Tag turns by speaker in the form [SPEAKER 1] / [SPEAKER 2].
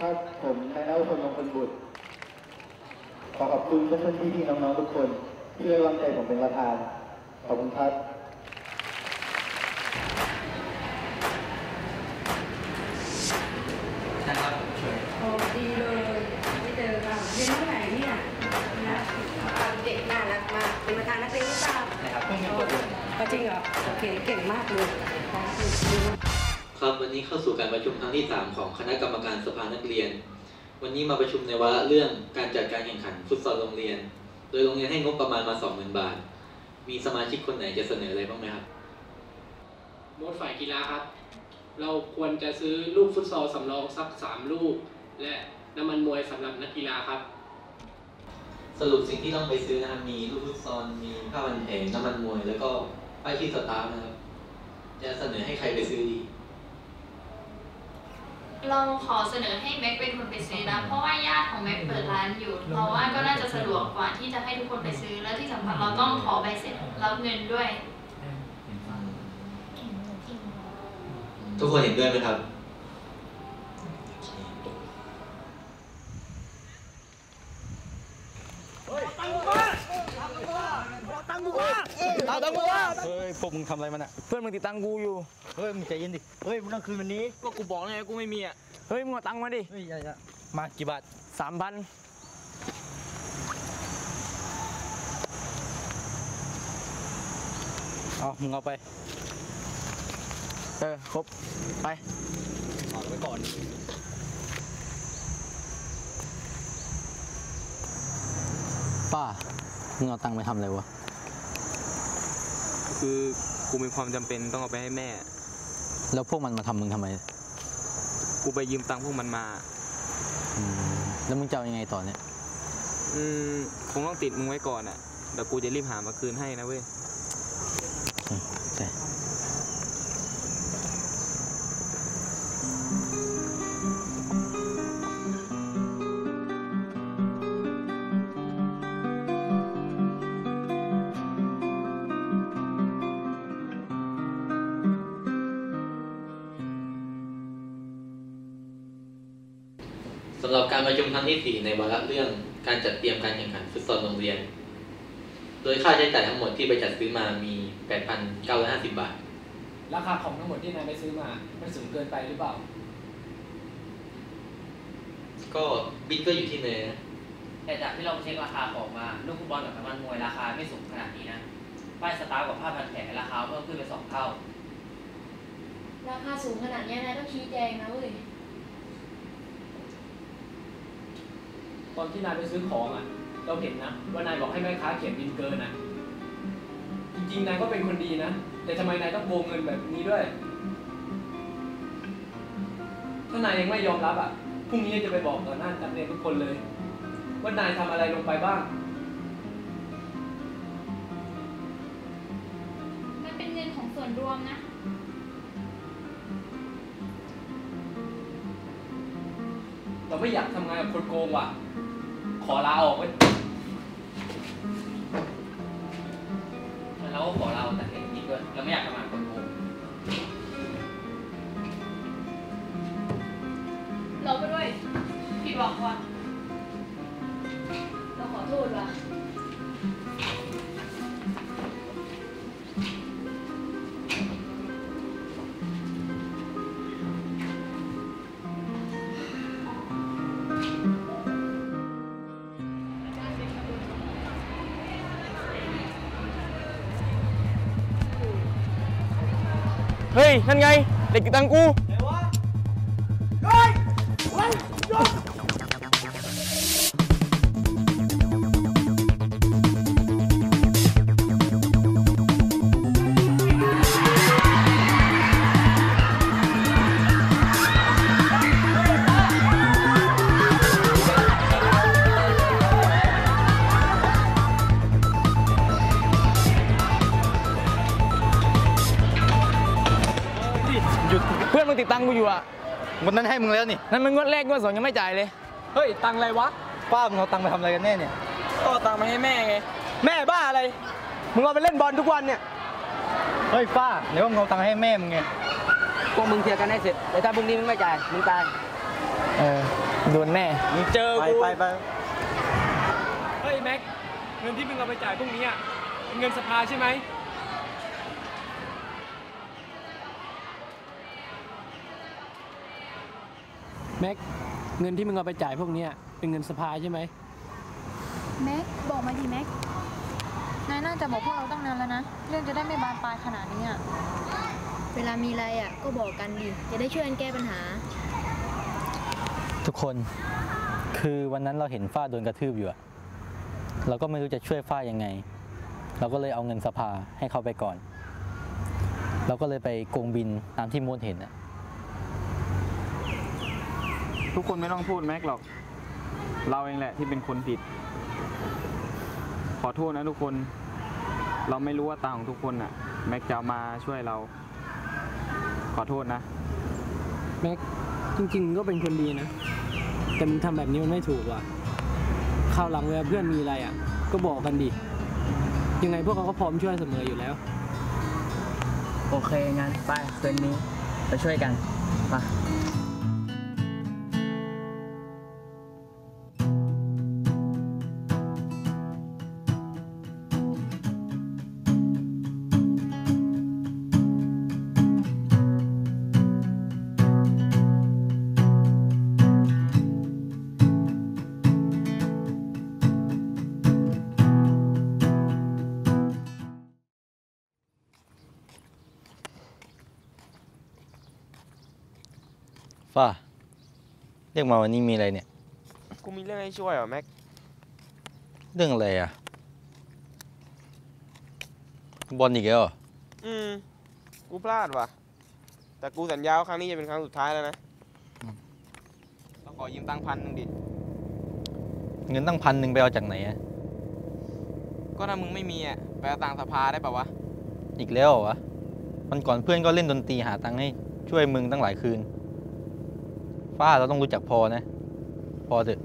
[SPEAKER 1] ครับผมนายนวพลมงคลบุตร ขอขอบคุณเพื่อนๆพี่ๆน้องๆทุกคน ที่ไว้วางใจผมเป็นประธาน ขอบคุณครับ
[SPEAKER 2] นะครับช่วย
[SPEAKER 3] โอ้ดีเลยไม่เจอกันเรียนที่ไหนเนี่ยนะเด็กน่ารักมากเป็นประธานนักเรียนหรือเปล่า
[SPEAKER 2] นะครับ
[SPEAKER 3] ก็จริงเหรอโอเคเก่งมากเลย
[SPEAKER 2] ครับวันนี้เข้าสู่การประชุมครั้งที่ 3 ของคณะกรรมการสภานักเรียน วันนี้มาประชุมในวาระเรื่องการจัดการแข่งขันฟุตซอลโรงเรียน โดยโรงเรียนให้งบประมาณมา 20,000 บาท มีสมาชิกคนไหนจะเสนออะไรบ้างไหมครับ
[SPEAKER 4] โมดฝ่ายกีฬาครับ เราควรจะซื้อลูกฟุตซอลสำรองสักสามลูก และน้ำมันมวยสำหรับนักกีฬาครับ
[SPEAKER 2] สรุปสิ่งที่ต้องไปซื้อนะครับมีลูกฟุตซอลมีผ้าพันแผงน้ำมันมวย แล้วก็ป้ายชื่อสตาฟนะครับจะเสนอให้ใครไปซื้อดี
[SPEAKER 5] เราขอเสนอให้แม็กเป็นคนไปซื้อนะ เพราะว่าญาติของแม็กเปิดร้านอยู่ เราว่าก็น่าจะสะดวกกว่าที่จะให้ทุกคนไปซื้อ แล้วที่สำคัญเราต้องขอใบเสร็จรับเงินด้วย
[SPEAKER 2] ทุกคนเห็นด้วยไหมครับ
[SPEAKER 1] ฮ้ยพวกมึงทำอะไรมันอะ
[SPEAKER 6] เพื่อนมึงติดตังค์กูอยู่
[SPEAKER 1] เฮ้ยมึงใจเย็นดิเฮ้ยมึงต้องคืนวันนี้
[SPEAKER 6] ก็กูบอกแล้วไงกูไม่มีอะเฮ้ยมึงเอาตังค์มาดิ
[SPEAKER 1] เฮ้ยอย่าอย่ามากี่บาท
[SPEAKER 6] สามพันเอามึงเอาไปเออครบไป
[SPEAKER 1] ฝากไว้ก่อน
[SPEAKER 7] ป้ามึงเอาตังค์ไปทำอะไรวะ
[SPEAKER 8] คือกูมีความจำเป็นต้องเอาไปให้แม่
[SPEAKER 7] แล้วพวกมันมาทำมึงทำไม
[SPEAKER 8] กูไปยืมตังค์พวกมันมา
[SPEAKER 7] อืมแล้วมึงจะเอายังไงต่อเนี่ย
[SPEAKER 8] อืมคงต้องติดมึงไว้ก่อนอะเดี๋ยวกูจะรีบหามาคืนให้นะเว้ย
[SPEAKER 2] สำหรับการประชุมครั้งที่ 4 ในวาระเรื่องการจัดเตรียมการแข่งขันฟุตซอลโรงเรียน โดยค่าใช้จ่ายทั้งหมดที่ไปจัดซื้อมามี 8,950 บาท
[SPEAKER 4] ราคาของทั้งหมดที่นายไปซื้อมา มันสูงเกินไปหรือเปล่า
[SPEAKER 2] ก็บิดก็อยู่ที่เนยนะ
[SPEAKER 9] แต่จากที่เราเช็คราคาของมา ลูกฟุตบอลกับน้ำมันมวยราคาไม่สูงขนาดนี้นะ ป้ายสตาร์กับผ้าพันแผลราคาเพิ่มขึ้นเป็นสองเท่า
[SPEAKER 5] ราคาสูงขนาดนี้นายต้องชี้แจงนะเว้ย
[SPEAKER 4] ตอนที่นายไปซื้อของอะ เราเห็นนะว่านายบอกให้แม่ค้าเขียนบินเกินอะ จริงๆนายก็เป็นคนดีนะ แต่ทำไมนายต้องโกงเงินแบบนี้ด้วย ถ้านายยังไม่ยอมรับอะพรุ่งนี้จะไปบอกต่อหน้านักเรียนทุกคนเลย ว่านายทำอะไรลงไปบ้าง
[SPEAKER 5] มันเป็นเงินของส่วนรวมนะ
[SPEAKER 4] เราไม่อยากทำงานกับคนโกงว่ะ ขอลาออกเว้ย
[SPEAKER 9] แล้วเราก็ขอลาออกจากเห็นจริงด้วยเราไม่อยากทำงานคน
[SPEAKER 5] เฮ้
[SPEAKER 6] ย นั่นไง เด็กติดตังค์กู ติดตังค์กูอยู่อะ
[SPEAKER 1] วันนั้นให้มึงแล้วนี่
[SPEAKER 6] นั่นมันงวดแรกงวดสองยังไม่จ่ายเลย
[SPEAKER 4] เฮ้ย ตังอะไรวะ
[SPEAKER 1] ป้ามึงเอาตังค์ไปทำอะไรกันแน่เนี่ย
[SPEAKER 6] ก็เอาตังค์มาให้แม่ไง แม่บ้าอะไร มึงเอาไปเล่นบอลทุกวันเนี่ย
[SPEAKER 1] เฮ้ยป้าไหนว่ามึงเอาตังค์ให้แม่มึงไง
[SPEAKER 9] พวกมึงเคลียร์กันให้เสร็จแต่ถ้าพรุ่งนี้มึงไม่จ่าย มึงตาย
[SPEAKER 1] เออ
[SPEAKER 6] โดนแน่ มึงเจอ
[SPEAKER 1] ไป
[SPEAKER 6] กู
[SPEAKER 1] ไปไป
[SPEAKER 4] เฮ้ยแม็ก เงินที่มึงเอาไปจ่ายพวกนี้อะเป็นเงินสภาใช่ไหม
[SPEAKER 6] แม็กเงินที่มึงเอาไปจ่ายพวกเนี้ยเป็นเงินสภาใช่ไหม
[SPEAKER 10] แม็กบอกมาดิแม็กนายน่าจะบอกพวกเราตั้งนานแล้วนะเรื่องจะได้ไม่บานปลายขนาดนี้อะ
[SPEAKER 11] เวลามีอะไรอะก็บอกกันดิจะได้ช่วยกันแก้ปัญหา
[SPEAKER 7] ทุกคนคือวันนั้นเราเห็นฝ้าโดนกระทืบอยู่อะเราก็ไม่รู้จะช่วยฝ้ายังไง เราก็เลยเอาเงินสภาให้เขาไปก่อน เราก็เลยไปโกงบินตามที่มดเห็นอะ
[SPEAKER 8] ทุกคนไม่ต้องพูดแม็กหรอก เราเองแหละที่เป็นคนผิด ขอโทษนะทุกคน เราไม่รู้ว่าตาของทุกคนอะแม็กจะเอามาช่วยเรา ขอโทษนะ
[SPEAKER 6] แม็กจริงๆมึงก็เป็นคนดีนะ แต่มึงทำแบบนี้มันไม่ถูกว่ะคราวหลังเวลาเพื่อนมีอะไรอะ ก็บอกกันดิ ยังไงพวกเขาก็พร้อมช่วยเสมออยู่แล้ว
[SPEAKER 12] โอเคงั้นไปคืนนี้ไปช่วยกันไป
[SPEAKER 7] ฝ้าเรียกมาวันนี้มีอะไรเนี่ย
[SPEAKER 13] กูมีเรื่องให้ช่วยเหรอแม็ก
[SPEAKER 7] เรื่องอะไรอะบอลอีกแล้วเหรอ
[SPEAKER 13] อืม กูพลาดว่ะ แต่กูสัญญาว่าครั้งนี้จะเป็นครั้งสุดท้ายแล้วนะ ต้องขอยืมตังค์พันหนึ่งดิ
[SPEAKER 7] เงินตั้งพันหนึ่งไปเอาจากไหนอะ
[SPEAKER 13] ก็ถ้ามึงไม่มีอะ ไปเอาตังค์สภาได้ป่าวะ
[SPEAKER 7] อีกแล้วเหรอวะวันก่อนเพื่อนก็เล่นดนตรีหาตังค์ให้ช่วยมึงตั้งหลายคืน ป้าเราต้องรู้จักพอนะ พอเถอะ